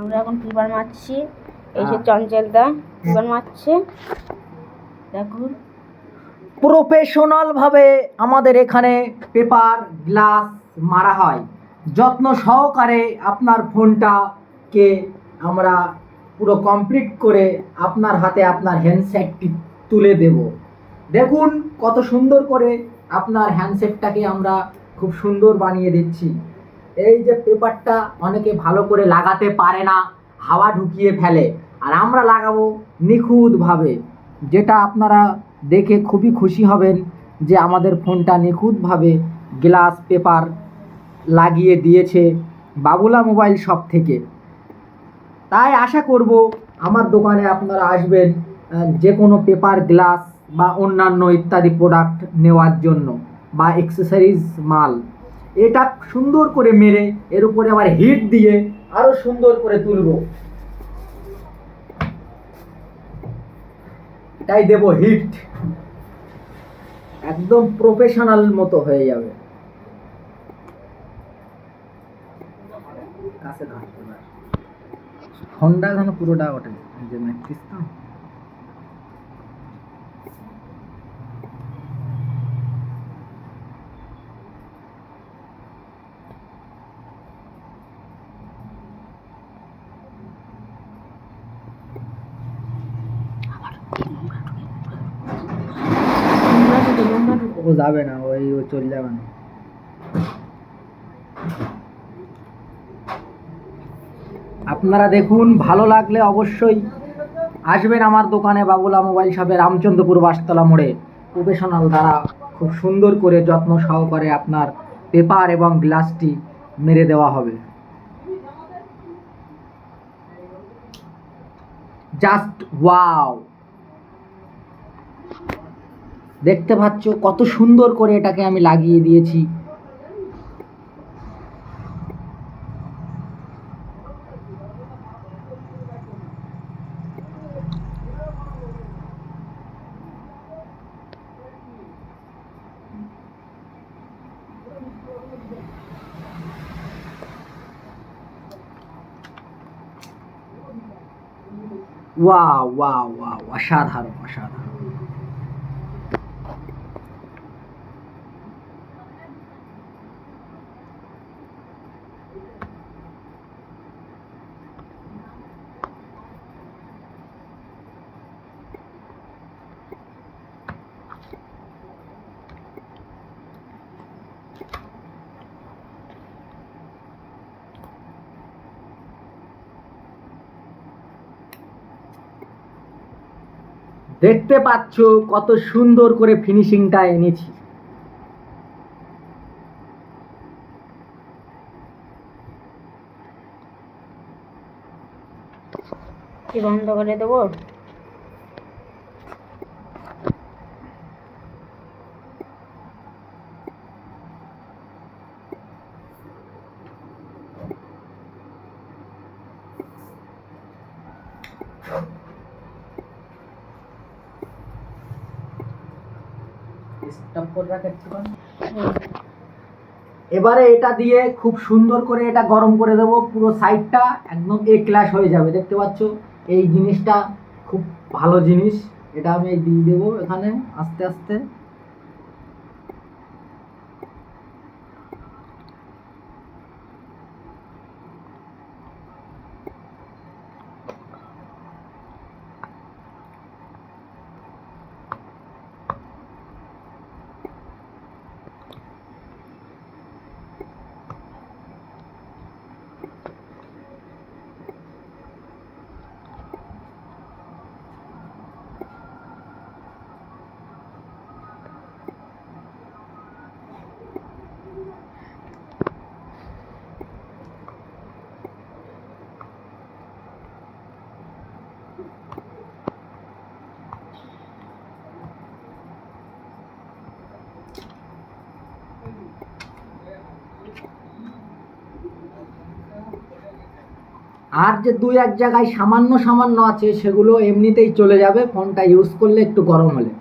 আমরা এখন পেপার মারছি? এই যে চঞ্চলদা পেপার মারছে? দেখুন প্রফেশনালভাবে আমাদের এখানে পেপার গ্লাস মারা হয়। যত্ন সহকারে আপনার ফোনটাকে আমরা পুরো কমপ্লিট করে আপনার হাতে আপনার হ্যান্ডসেটটি তুলে দেব। দেখুন কত সুন্দর করে আপনার হ্যান্ডসেটটাকে আমরা খুব সুন্দর বানিয়ে দিচ্ছি। এই যে পেপারটা অনেকে ভালো করে লাগাতে পারে না, হাওয়া ঢুকিয়ে ফেলে। আর আমরা লাগাবো নিখুঁতভাবে। যেটা আপনারা দেখে খুবই খুশি হবেন যে আমাদের ফোনটা নিখুঁতভাবে গ্লাস পেপার লাগিয়ে দিয়েছে বাবুলা মোবাইল শপ থেকে। তাই আশা করব আমার দোকানে আপনারা আসবেন যে কোনো পেপার, গ্লাস বা অন্যান্য ইত্যাদি প্রোডাক্ট নেওয়ার জন্য বা এক্সেসরিজ মাল। এটা সুন্দর করে মেরে, এর উপরে আবার হিট দিয়ে আরও সুন্দর করে তুলবো। এটাই দেব হিট। একদম প্রফেশনাল মতো হয়ে যাবে। এবার। যেন পুরোটা ওঠে যে ম্যাট্রিক্স ও যাবে না, ওই ও যাবে না। আপনারা দেখুন, ভালো লাগলে অবশ্যই আসবেন আমার দোকানে বাবুলা মোবাইল শপে, রামচন্দ্রপুর বাসতলা মোড়ে। প্রফেশনাল দ্বারা খুব সুন্দর করে যত্ন সহকারে আপনার পেপার এবং গ্লাসটি মেরে দেওয়া হবে। Just wow! দেখতে পাচ্ছ কত সুন্দর করে এটাকে আমি লাগিয়ে দিয়েছি। ওয়াও ওয়াও ওয়াও অসাধারণ অসাধারণ। দেখতে পাচ্ছ কত সুন্দর করে ফিনিশিংটা এনেছি কি বন্ধ করে দেবো হুম। এবারে এটা দিয়ে খুব সুন্দর করে এটা গরম করে দেবো পুরো সাইডটা একদম এ ক্লাস হয়ে যাবে দেখতে পাচ্ছ? এই জিনিসটা খুব ভালো জিনিস। এটা আমি দিয়ে দেবো এখানে আস্তে আস্তে। আর যে দুই এক জায়গায় সামান্য সামান্য আছে, সেগুলো এমনিতেই চলে যাবে। ফোনটা ইউজ করলে একটু গরম হলে।